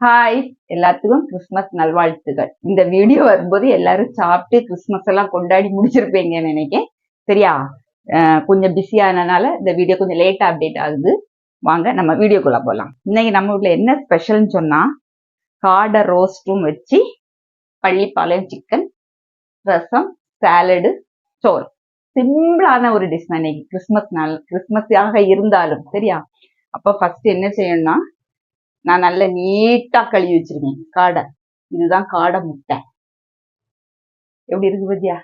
Hi எல்லாத்துக்கும் Christmas நல்வாழ்த்துகள். இந்த வீடியோ வரும்போது எல்லாரும் சாப்பிட்டு கிறிஸ்மஸ் எல்லாம் கொண்டாடி முடிச்சிருப்பீங்கன்னு நினைக்கேன். சரியா? கொஞ்சம் பிஸியானனால இந்த வீடியோ கொஞ்சம் லேட்டா அப்டேட் ஆகுது. வாங்க நம்ம வீடியோக்குள்ள போகலாம் இன்னைக்கு நம்ம வீட்டில் என்ன ஸ்பெஷல்னு சொன்னா காடை ரோஸ்ட்டும் வச்சு பள்ளிப்பாளையம் சிக்கன் ரசம் சாலடு சோறு. சிம்பிளான ஒரு டிஷ் தான் இன்னைக்கு. கிறிஸ்மஸ் நாள் கிறிஸ்மஸாக இருந்தாலும். சரியா? அப்போ ஃபர்ஸ்ட் என்ன செய்யணும்னா நான் நல்ல நீட்டா கழுவி வச்சிருக்கேன். காடை. இதுதான் காடை முட்டை. எப்படி இருக்கு பத்தியா?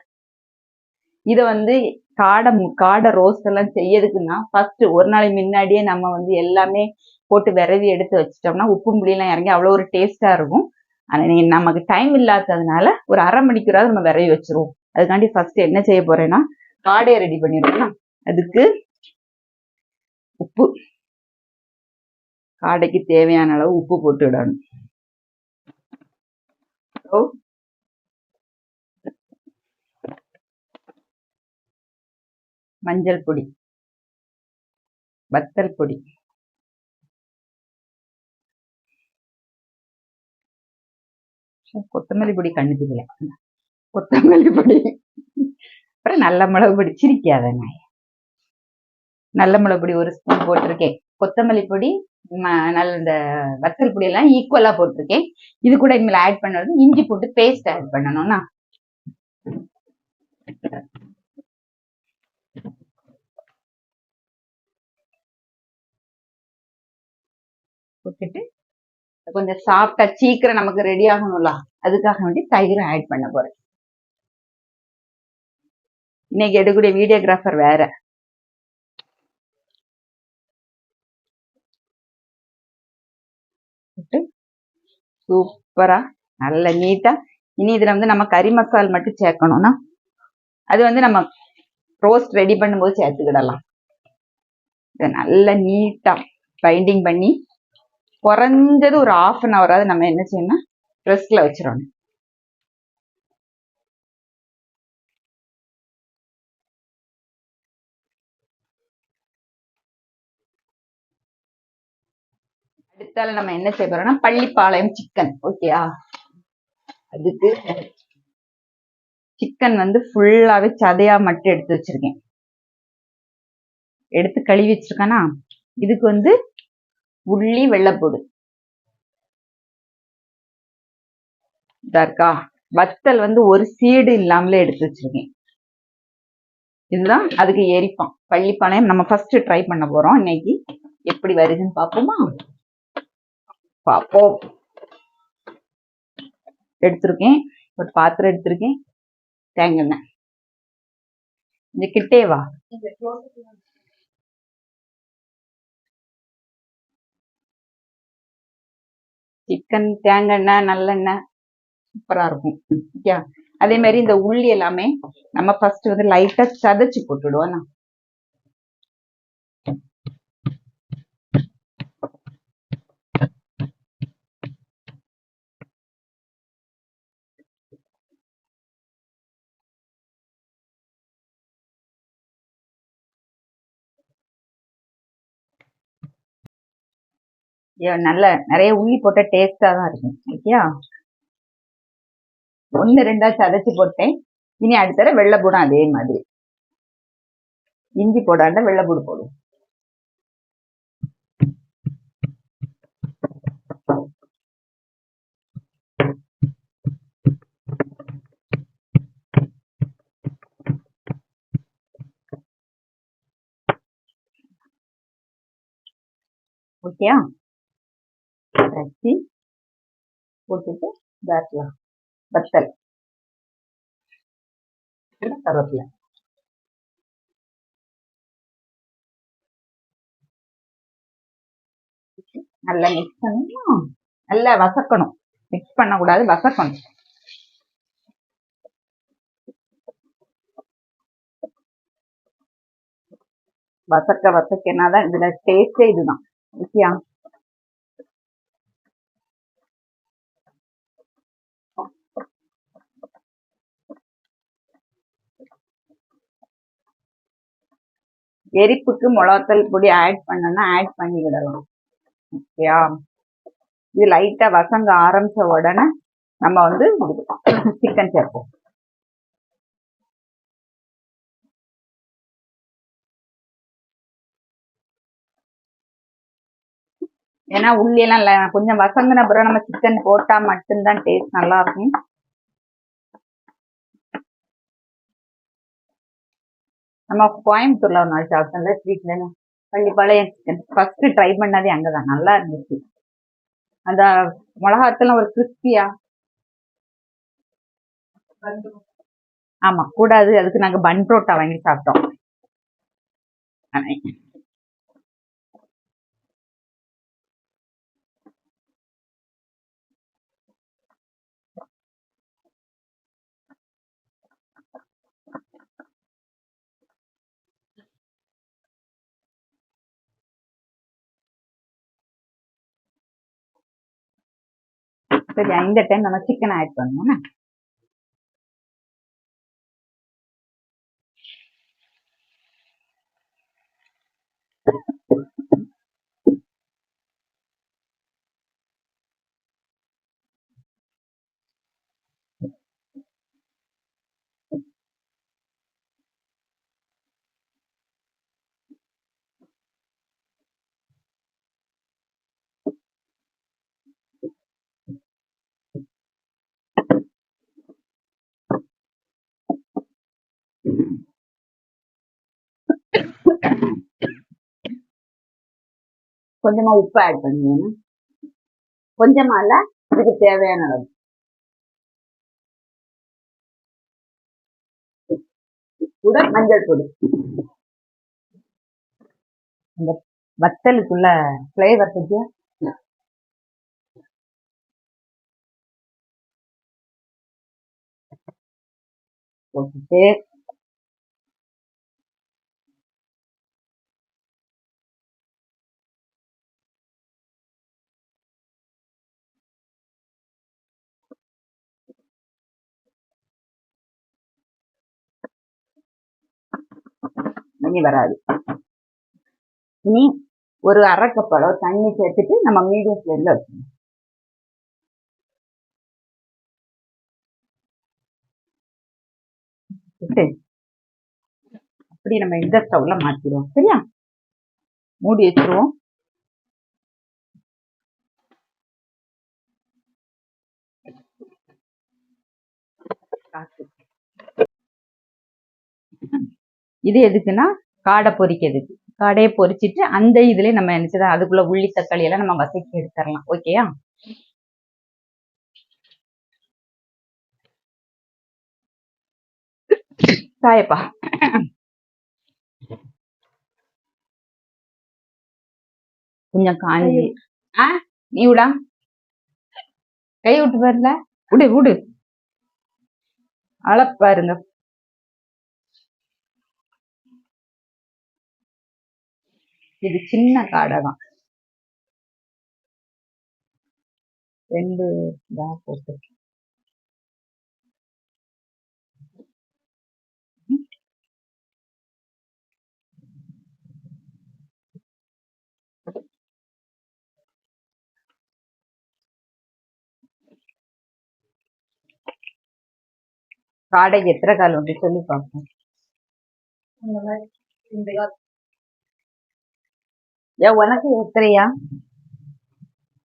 இத வந்து காடை காடை ரோஸ்ட் எல்லாம் செய்யறதுக்குன்னா ஃபர்ஸ்ட் ஒரு நாளைக்கு முன்னாடியே நம்ம வந்து எல்லாமே போட்டு விரவி எடுத்து வச்சிட்டோம்னா உப்பு புளியெல்லாம் இறங்கி அவ்வளோ ஒரு டேஸ்டா இருக்கும். ஆனா நீங்க நமக்கு டைம் இல்லாததுனால ஒரு அரை மணிக்குறாவது நம்ம விரவி வச்சிருவோம். அதுக்காண்டி ஃபர்ஸ்ட் என்ன செய்ய போறேன்னா காடையை ரெடி பண்ணிடுவோம் அதுக்கு உப்பு. காடைக்கு தேவையான அளவு உப்பு போட்டு விடணும். மஞ்சள் பொடி வத்தல் பொடி கொத்தமல்லி பொடி கண்ணு தெரியல கொத்தமல்லி பொடி. அப்புறம் நல்ல மிளகு பொடி சிரிக்காத நாய். நல்ல மிளகு பொடி ஒரு ஸ்பூன் போட்டிருக்கேன். கொத்தமல்லி பொடி நல்ல இந்த வத்தல் பொடி எல்லாம் ஈக்குவலா போட்டிருக்கேன். இது கூட இனிமேல் ஆட் பண்ணது இஞ்சி போட்டு பேஸ்ட் ஆட் பண்ணணும்னா. போட்டுட்டு கொஞ்சம் சாப்பிட்டா சீக்கிரம் நமக்கு ரெடி ஆகணும்ல. அதுக்காக வேண்டி தயிரும் ஆட் பண்ண போறேன். இன்னைக்கு எடுக்கக்கூடிய வீடியோகிராஃபர் வேற. சூப்பரா நல்ல நீட்டா இனி இதுல வந்து நம்ம கறி மசால் மட்டும் சேர்க்கணும்னா அது வந்து நம்ம ரோஸ்ட் ரெடி பண்ணும்போது சேர்த்துக்கிடலாம். இதை நல்லா நீட்டா பைண்டிங் பண்ணி குறைஞ்சது ஒரு ஆஃப் அன் ஹவராவது நம்ம என்ன செய்யணும்னா ரெஸ்ட்ல வச்சிடணும். அடுத்தால நம்ம என்ன செய்ய போறோம்னா பள்ளிப்பாளையம் சிக்கன் ஓகேயா அதுக்கு சிக்கன் வந்து ஃபுல்லாவே சதையா மட்டும் எடுத்து வச்சிருக்கேன். எடுத்து கழுவி வச்சிருக்கேனா? இதுக்கு வந்து உள்ளி வெள்ளைப்பூடு இதா இருக்கா? வத்தல் வந்து ஒரு சீடு இல்லாமலே எடுத்து வச்சிருக்கேன். இதுதான் அதுக்கு எரிப்பான் பள்ளிப்பாளையம் நம்ம ஃபர்ஸ்ட் ட்ரை பண்ண போறோம். இன்னைக்கு எப்படி வருதுன்னு பார்ப்போமா? பார்ப்போம் எடுத்திருக்கேன். ஒரு பாத்திரம் எடுத்திருக்கேன். தேங்காய் எண்ணெய். இந்த கிட்டே வா. சிக்கன் தேங்காய் எண்ணெய் நல்லெண்ணெய் சூப்பரா இருக்கும். ஓகே அதே மாதிரி இந்த உள்ளி எல்லாமே நம்ம ஃபர்ஸ்ட் வந்து லைட்டா சதைச்சு போட்டுடுவோம். நான். நல்ல நிறைய உள்ளி போட்ட டேஸ்டா தான் இருக்கும் ஓகேயா ஒன்னு ரெண்டா சதைச்சு போட்டேன். இனி அடுத்த வெள்ளை வெள்ளைப்பூடும் அதே மாதிரி. இஞ்சி போடாண்ட வெள்ளைப்பூடு போடும். ஓகேயா அரிசி போட்டுட்டு பேட்லாம் வத்தல். கருவேப்பிலை. நல்லா மிக்ஸ் பண்ணணும். நல்லா வசக்கணும் மிக்ஸ் பண்ணக்கூடாது வசக்கணும் வசக்க வசக்கினாதான் இதுல டேஸ்டே இதுதான். ஓகேயா எரிப்புக்கு மிளகாத்தல் பொடி ஆட் பண்ணனா ஆட் பண்ணிக்கிடலாம் ஓகேயா? இது லைட்டா வசங்க ஆரம்பிச்ச உடனே நம்ம வந்து சிக்கன் சேர்ப்போம். ஏன்னா உள்ளியெல்லாம் கொஞ்சம் வசங்கின பிறகு நம்ம சிக்கன் போட்டால் மட்டும்தான் டேஸ்ட் நல்லா நம்ம கோயம்புத்தூர்ல ஒரு நாள் சாப்பிட்டோம்ல ஸ்வீட்ல பள்ளிப்பாளையம் சிக்கன் ஃபர்ஸ்ட் ட்ரை பண்ணதே அங்கதான். நல்லா இருந்துச்சு. அந்த மிளகாத்தெல்லாம் ஒரு கிறிஸ்பியா ஆமா கூடாது. அதுக்கு நாங்க பன் புரோட்டா வாங்கி சாப்பிட்டோம். இந்த டைம் நம்ம சிக்கன் ஆட் பண்ணுவோம் கொஞ்சமா உப்பு ஆட் பண்ணுவேன் கொஞ்சமாக இல்லை இதுக்கு தேவையான அளவு. கூட மஞ்சள் பொடி. அந்த வத்தலுக்குள்ள ஃப்ளேவர் பற்றியா போட்டுட்டு இனி வராது. இனி ஒரு அரை கப் தண்ணி சேர்த்துட்டு நம்ம மீடியம் ஃப்ளேம்ல வச்சுக்கணும். அப்படி நம்ம இந்த ஸ்டவ்ல மாத்திடுவோம். சரியா? மூடி வச்சிருவோம். இது எதுக்குன்னா காடை பொரிக்கிறதுக்கு காடையை பொரிச்சிட்டு அந்த இதுல நம்ம நினைச்சதா அதுக்குள்ள உள்ளி தக்காளி எல்லாம் நம்ம வதக்கி எடுத்துடலாம். ஓகேயா? தாயப்பா கொஞ்சம் காஞ்சி. ஆ? நீ விடா. கை விட்டு பாருல. விடு விடு. அளப்பாருங்க இது சின்ன காடை தான் ரெண்டு தான் போட்டு காடைக்கு எத்தனை கால் உண்டு? சொல்லி பார்ப்போம். ஏ உனக்கு எத்தனையா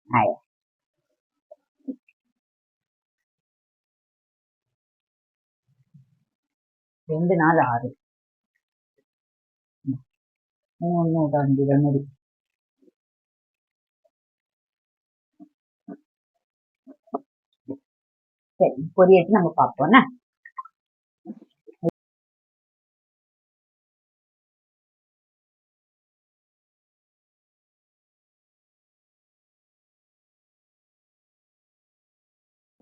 ஆயா ரெண்டு நாள் ஆறு மூணு அஞ்சு ரெண்டு சரி பொரியட்டு நம்ம பார்ப்போம்னா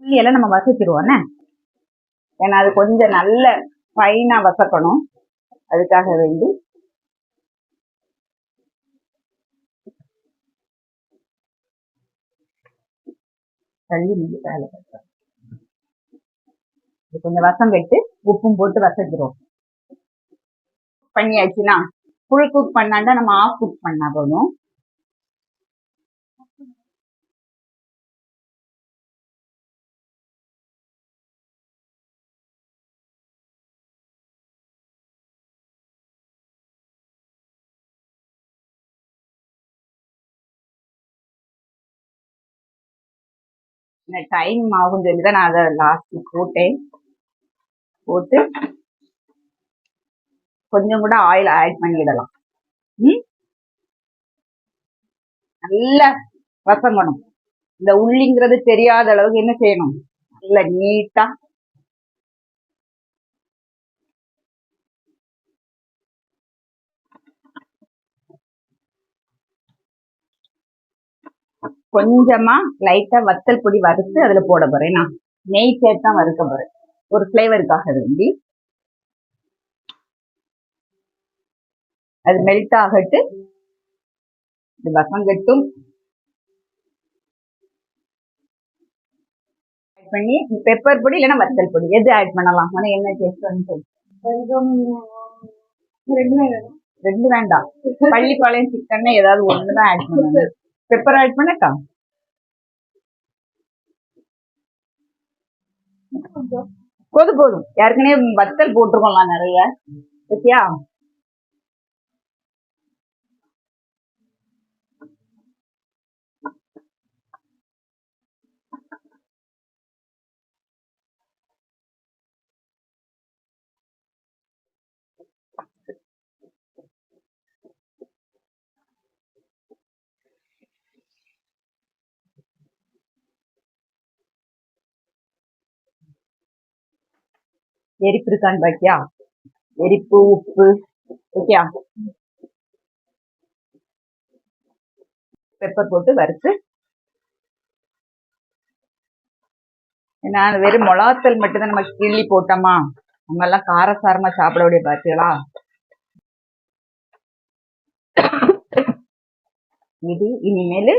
புளி நம்ம வசச்சிருவோண்ணே ஏன்னா அது கொஞ்சம் நல்ல ஃபைனாக வசக்கணும். அதுக்காக வேண்டி. தள்ளி நீங்க வேலை இது கொஞ்சம் வசம் கட்டு உப்பும் போட்டு வசச்சிருவோம் பண்ணியாச்சுன்னா ஃபுல் குக் பண்ணாண்டா நம்ம ஆஃப் குக் பண்ணா போதும். டைம் ஆகும் சொல்லி தான் நான் அதை லாஸ்ட் போட்டேன். போட்டு கொஞ்சம் கூட ஆயில் ஆட் பண்ணிடலாம். ம்? நல்ல வசங்கணும் இந்த உள்ளிங்கிறது தெரியாத அளவுக்கு என்ன செய்யணும்? நல்ல நீட்டா கொஞ்சமா லைட்டா வத்தல் பொடி வறுத்து அதுல போட போறேன். நான் நெய் சேர்த்து தான் வறுக்க போறேன். ஒரு ஃபிளேவருக்காக வேண்டி. அது மெல்ட் ஆகட்டு இது வசங்கட்டும் ஆட் பண்ணி பெப்பர் பொடி இல்லைன்னா வத்தல் பொடி. எது ஆட் பண்ணலாம்? ஆனா என்ன டேஸ்ட் ரெண்டு வேண்டாம். பள்ளிப்பாளையம் சிக்கன் ஏதாவது ஒண்ணுதான் ஆட் பண்ணணும். பெப்பர் ஆட் பண்ணக்கா கொஞ்சம் போதும் போதும். ஏற்கனவே வத்தல் போட்டிருக்கோம்லாம் நிறைய. ஓகேயா எரிப்பு இருக்கான்னு பாக்கியா? எரிப்பு உப்பு ஓகேயா? பெப்பர் போட்டு வறுத்து. நான் வெறும் மிளகாத்தல் மட்டும்தான் நம்ம கிள்ளி போட்டோமா? நம்ம எல்லாம் காரசாரமா சாப்பிடக்கூடிய பார்த்தீங்களா இது இனிமேல்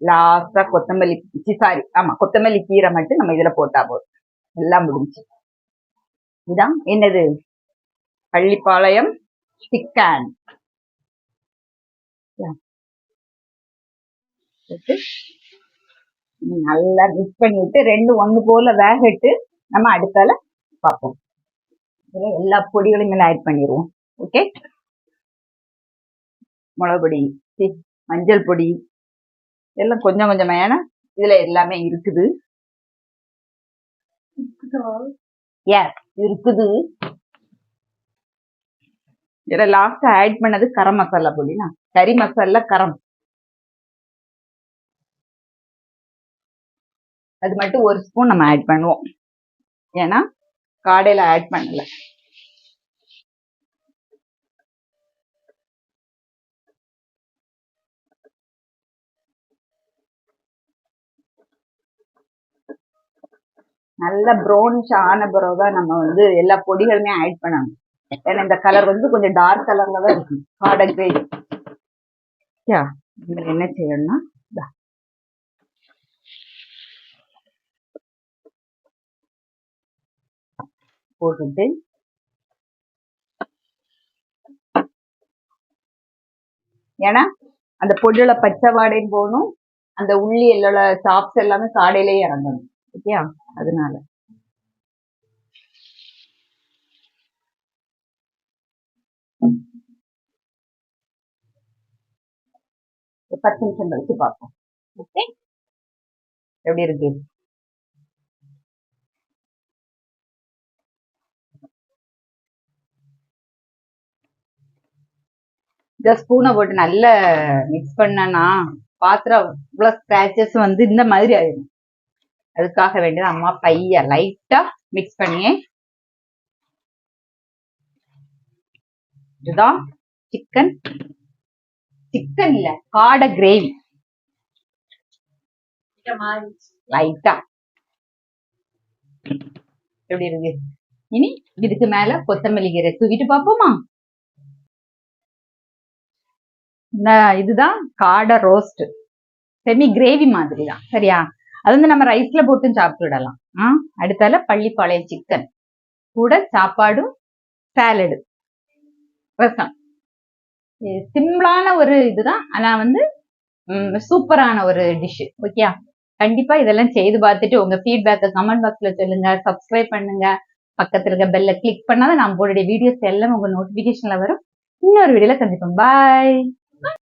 லாஸ்டா கொத்தமல்லி சாரி ஆமா கொத்தமல்லி கீரை மட்டும் நம்ம இதுல போட்டா போதும். எல்லாம் முடிஞ்சு இதான் என்னது? பள்ளிப்பாளையம் சிக்கன். நல்லா மிக்ஸ் பண்ணிவிட்டு ரெண்டு ஒண்ணு போல வேகட்டு நம்ம அடுத்தால பார்ப்போம். எல்லா பொடிகளும் மேல ஆட் பண்ணிடுவோம் ஓகே மிளகு பொடி மஞ்சள் பொடி எல்லாம் கொஞ்சம் கொஞ்சம் ஏன்னா இதுல எல்லாமே இருக்குது. எஸ் இருக்குது. இதுல லாஸ்டா ஆட் பண்ணது கரம் மசாலா பொடினா கறி மசாலா கரம். அது மட்டும் ஒரு ஸ்பூன் நம்ம ஆட் பண்ணுவோம். ஏன்னா காடையில ஆட் பண்ணல. நல்ல ப்ரௌனிஷ் ஆன பிறகு தான் நம்ம வந்து எல்லா பொடிகளுமே ஆட் பண்ணணும். ஏன்னா இந்த கலர் வந்து கொஞ்சம் டார்க் கலர்ல தான் இருக்கும். காடை யா இதுல என்ன செய்யணும்னா. போட்டுட்டு ஏன்னா அந்த பொடியோட பச்சை வாடையும் போகணும் அந்த உள்ளி எல்லோட சாப்ஸ் எல்லாமே காடையிலேயே இறங்கணும். ஓகேயா அதனால. பத்து நிமிஷம் கழிச்சு பார்ப்போம். ஓகே? எப்படி இருக்கு? இந்த ஸ்பூனை போட்டு நல்லா மிக்ஸ் பண்ணனா பாத்திரம் இவ்வளவு ஸ்கிராச்சஸ் வந்து இந்த மாதிரி ஆயிடும் அதுக்காக வேண்டியது அம்மா பைய லைட்டா மிக்ஸ் பண்ணியே இதுதான் சிக்கன் சிக்கன் இல்ல காடை கிரேவி லைட்டா எப்படி இருக்கு? இனி இதுக்கு மேல கொத்தமல்லி கீரை தூக்கிட்டு இந்த இதுதான் காடை ரோஸ்ட் செமி கிரேவி மாதிரி தான் சரியா? அது வந்து நம்ம ரைஸ்ல போட்டும் சாப்பிட்டுடலாம். ஆ? அடுத்தால பள்ளிப்பாளையம் சிக்கன் கூட சாப்பாடும் சாலடு ரசம். சிம்பிளான ஒரு இதுதான். ஆனா வந்து சூப்பரான ஒரு டிஷ் ஓகே கண்டிப்பா இதெல்லாம் செய்து பார்த்துட்டு உங்க ஃபீட்பேக்கை கமெண்ட் பாக்ஸ்ல சொல்லுங்க. சப்ஸ்கிரைப் பண்ணுங்க. பக்கத்துல இருக்க பெல்ல கிளிக் பண்ணாதான் நான் போடுற வீடியோஸ் எல்லாம் உங்க நோட்டிபிகேஷன்ல வரும். இன்னொரு வீடியோல சந்திப்போம். பாய்